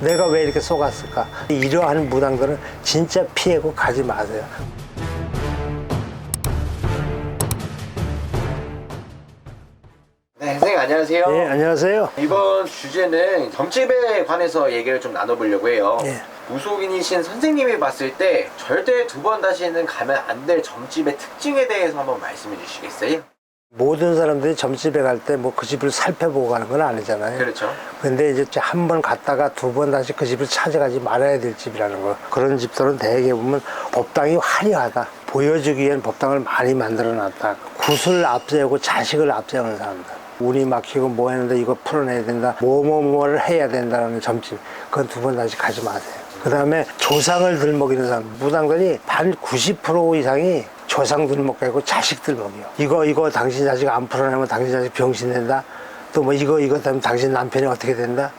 내가 왜 이렇게 속았을까? 이러한 무당들은 진짜 피하고 가지 마세요. 네, 선생님 안녕하세요. 예, 안녕하세요. 이번 주제는 점집에 관해서 얘기를 좀 나눠보려고 해요. 예. 무속인이신 선생님이 봤을 때 절대 두 번 다시는 가면 안 될 점집의 특징에 대해서 한번 말씀해 주시겠어요? 모든 사람들이 점집에 갈 때 뭐 그 집을 살펴보고 가는 건 아니잖아요. 그렇죠. 근데 이제 한 번 갔다가 두 번 다시 그 집을 찾아가지 말아야 될 집이라는 거. 그런 집들은 대개 보면 법당이 화려하다. 보여주기엔 법당을 많이 만들어 놨다. 굿을 앞세우고 자식을 앞세우는 사람들. 운이 막히고 뭐 했는데 이거 풀어내야 된다. 뭐, 뭐, 뭐를 해야 된다는 점집. 그건 두 번 다시 가지 마세요. 그 다음에 조상을 들먹이는 사람. 무당들이 반 90% 이상이 조상 들 먹이고 자식 들먹이요. 이거, 이거 당신 자식 안 풀어내면 당신 자식 병신 된다. 또 뭐 이거, 이거 되면 당신 남편이 어떻게 된다.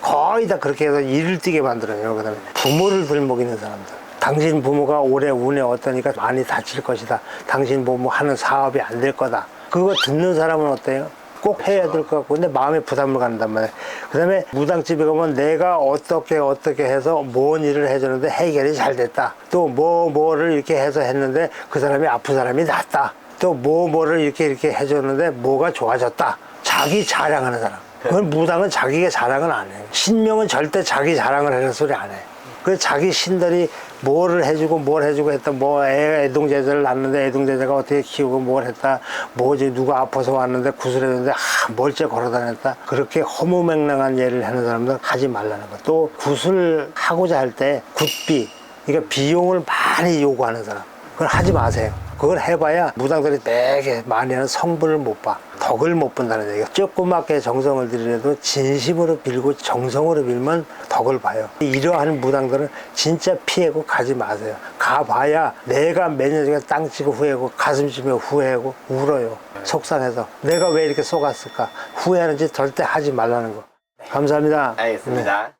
거의 다 그렇게 해서 일을 뛰게 만들어요. 그 다음에 부모를 들먹이는 사람들. 당신 부모가 올해 운에 어떠니까 많이 다칠 것이다. 당신 부모 하는 사업이 안 될 거다. 그거 듣는 사람은 어때요? 꼭 해야 될 것 같고, 근데 마음에 부담을 갖는단 말이에요. 그 다음에 무당집에 가면 내가 어떻게 어떻게 해서 뭔 일을 해줬는데 해결이 잘 됐다. 또 뭐 뭐를 이렇게 해서 했는데 그 사람이 아픈 사람이 낫다. 또 뭐 뭐를 이렇게 이렇게 해줬는데 뭐가 좋아졌다. 자기 자랑하는 사람. 그건 무당은 자기가 자랑을 안 해요. 신명은 절대 자기 자랑을 하는 소리 안 해. 그 자기 신들이 뭐를 해주고 뭘 해주고 했다. 뭐 애, 애동제자를 낳는데 애동제자가 어떻게 키우고 뭘 했다. 뭐지 누가 아파서 왔는데 구슬했는데 아, 멀째 걸어다녔다. 그렇게 허무맹랑한 예를 하는 사람들 하지 말라는 거. 또 구슬 하고자 할 때 굿비, 그러니까 비용을 많이 요구하는 사람. 그걸 하지 마세요. 그걸 해봐야 무당들이 되게 많이 하는 성분을 못 봐. 덕을 못 본다는 얘기가 조그맣게 정성을 들이려도 진심으로 빌고 정성으로 빌면 덕을 봐요. 이러한 무당들은 진짜 피하고 가지 마세요. 가봐야 내가 몇년 전에 땅 치고 후회하고 가슴 치며 후회하고 울어요. 속상해서. 내가 왜 이렇게 속았을까? 후회하는 짓 절대 하지 말라는 거. 감사합니다. 알겠습니다.